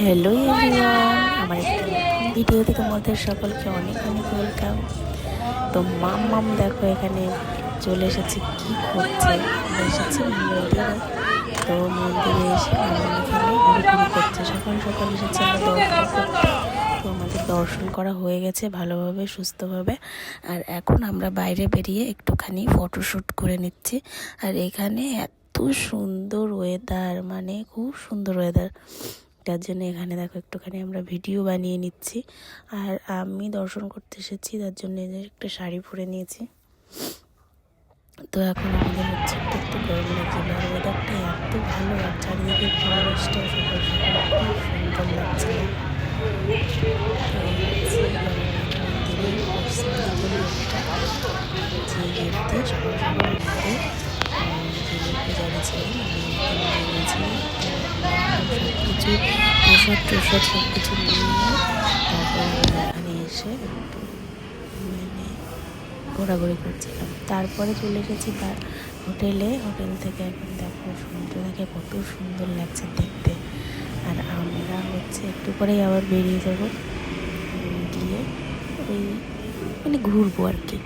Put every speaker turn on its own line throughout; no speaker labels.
Hello আমার নতুন ভিডিওতে তোমাদের সকলকে অনেক অনেক ওয়েলকাম তো মাম মাম, দেখো এখানে চলে এসেছে। কি করছে? আমরা এসেছি মন্দিরে। তো মন্দিরে এসে মাম এখানে করছে। সকাল সকাল এসেছে আমরা তো আমাদের দর্শন করা হয়ে গেছে ভালোভাবে, সুস্থভাবে। আর এখন আমরা বাইরে বেরিয়ে একটুখানি ফটোশ্যুট করে নিচ্ছি। আর এখানে এত সুন্দর ওয়েদার মানে খুব সুন্দর ওয়েদার তার জন্য এখানে দেখো একটুখানি আমরা ভিডিও বানিয়ে নিচ্ছি। আর আমি দর্শন করতে এসেছি, তার জন্য একটা শাড়ি পরে নিয়েছি। তো এখন আমাদের হচ্ছে একটু একটু গরম লাগছিল আর ওয়েদারটা এত ভালো, আর চারিদিকে পরিবেশটা সকাল সকাল খুব সুন্দর লোকটা যে গেট দিয়ে সকাল সকাল প্রসাদ টসাদ সব কিছু নিয়ে তারপর এখানে এসে মানে ঘোরাঘুরি করছিলাম। তারপরে চলে এসেছি তার হোটেলে। হোটেল থেকে এখন দেখো সমুদ্র দেখে কত সুন্দর লাগছে দেখতে। আর আমরা হচ্ছে একটু পরেই আবার বেরিয়ে যাব। গিয়ে ওই মানে ঘুরবো আর কি।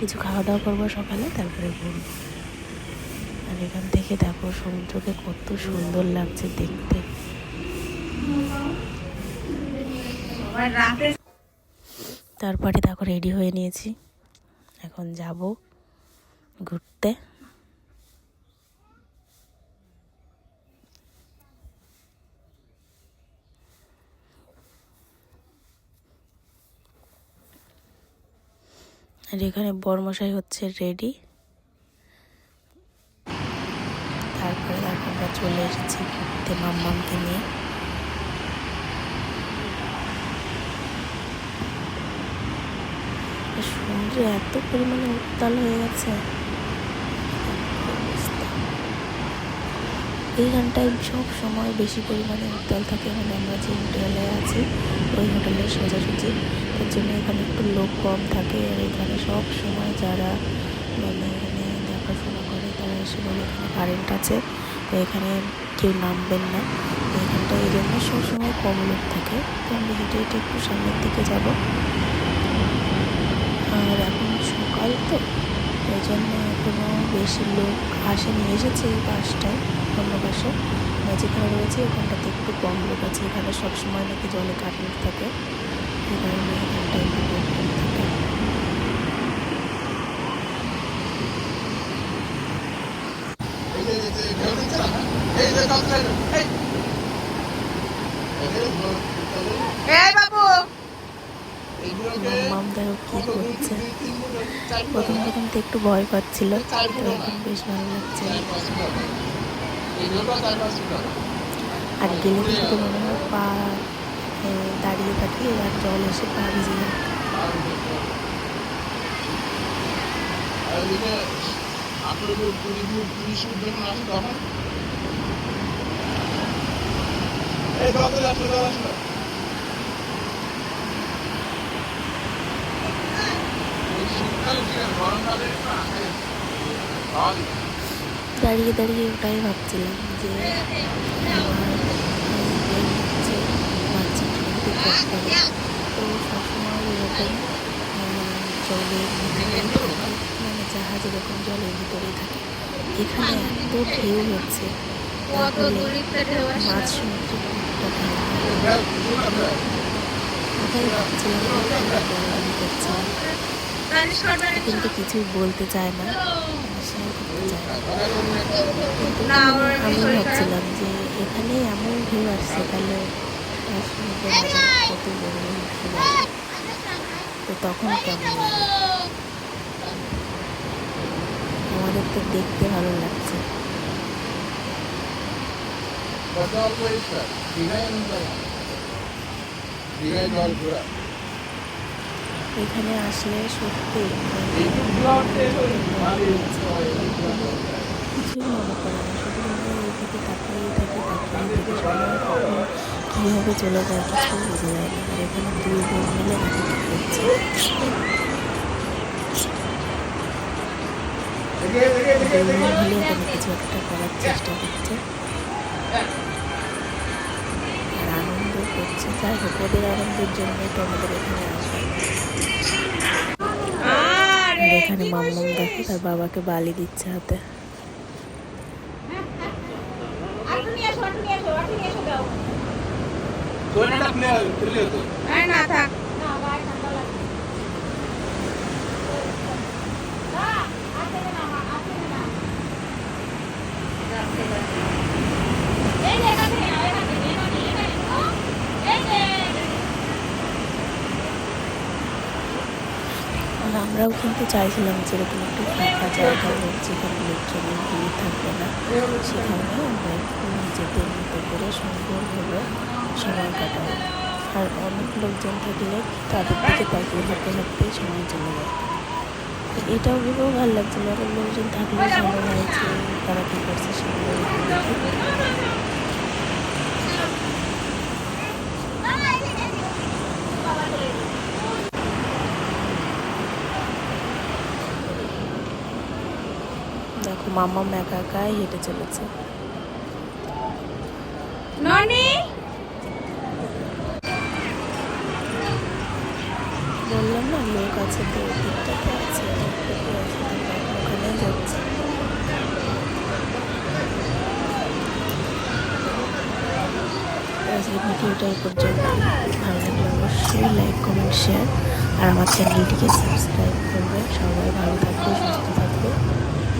কিছু খাওয়া দাওয়া করব সকালে, তারপরে ঘুরবো। আর এখান থেকে দেখো সমুদ্রকে কত সুন্দর লাগছে দেখতে। তারপরে দেখো রেডি হয়ে নিয়েছি। এখন যাব ঘুরতে। আর এখানে বরমশাই হচ্ছে রেডি তারপরে আমরা চলে এসেছি ঘুরতে মাম্মামকে নিয়ে আর সমুদ্র এত পরিমাণে উত্তাল হয়ে গেছে। অবস্থা। এইখানটায় সব সময় বেশি পরিমাণে উত্তাল থাকে মানে আমরা যে হোটেলে আছি, ওই হোটেলের সোজাসুজি। তার জন্য এখানে একটু লোক কম থাকে আর এখানে সব সময় যারা মানে এখানে দেখাশোনা করে, তারা এসে বলে এখানে কারেন্ট আছে, তো এখানে কেউ নামবেন না। এখানটা এই জন্য সবসময় কম লোক থাকে। তো আমরা হেঁটে হেঁটে একটু সামনের দিকে যাব। আর এখন সকাল তো ওই জন্য এখনও বেশি লোক আসেনি এসেছে এই বাসটায় অন্য বাসে যেখানে রয়েছে ওখানটাতে একটু কম লোক আছে এখানে সবসময় নাকি জলে কারেন্ট থাকে এই কারণে এখানটায় একটু কম থাকে মাম দেখো করছে? প্রথম প্রথম তো একটু ভয় পাচ্ছিল বেশ ভালো লাগছে। আর গেলে কিন্তু মনে হয় পা দাঁড়িয়ে থাকি আর জল এসে পা ভিজে যায়।
আপনাদের এই দশ দশ আসলে শীতকালে ঠিক আছে গরমকালে না খাওয়া দিবে
দাঁড়িয়ে দাঁড়িয়ে ওটাই ভাবছিলাম যে তো সবসময় জলের মানে জাহাজ এরকম জলের ভিতরেই থাকে এখানে এত ঢেউ হচ্ছে। মাছ ওটাই ভাবছিলাম? কিন্তু কিছুই বলতে চায় না। আমি ভাবছিলাম যে এখানে এমন ঢেউ আসছে তাহলে কত বড় তো তখন কেমন আমাদের তো দেখতে ভালো লাগছে।
দীঘায় দীঘায় জল ঘোরা
এখানে আসলে সত্যি কিছুই মনে করে না। তাকিয়ে তাকিয়ে কখন কীভাবে চলে যায় কিছু যায় না। আর এখানে দুই বোন মিলে দুই মিলে কিছু একটা করার চেষ্টা করছে। আনন্দ করছে। যাই হোক, ওদের আনন্দের জন্যই তো আমাদের এখানে আসা। আর এখানে মামলাম দেখো তার বাবাকে বালি দিচ্ছে হাতে।
সোয়েটারটা খুলে খুললে হতো
না থাক
আর আমরাও কিন্তু চাইছিলাম যে এরকম একটু ফাঁকা জায়গা হোক, যেখানে লোকজনের ভিড় থাকবে না, সেখানে আমরা একটু নিজেদের মতো করে সুন্দরভাবে সময় কাটাবো। আর অনেক লোকজন থাকলে তাদের দিকে তাকিয়ে হাঁটতে হাঁটতেই সময় চলে যায়। এটাও ভেবেও ভালো লাগছিল আর লোকজন থাকলেও ভালো হয় যে তারা কী করছে সেগুলো দেখো মামা একা একাই হেঁটে চলেছে। বললাম না লোক আছে তো দিকটাতে আছে। যাচ্ছে। আজকে ভিডিওটা এই পর্যন্ত। ভালো লাগলে অবশ্যই লাইক কমেন্ট শেয়ার আর আমার চ্যানেলটিকে সাবস্ক্রাইব করবে। সবাই ভালো থাকবে সুস্থ থাকবে।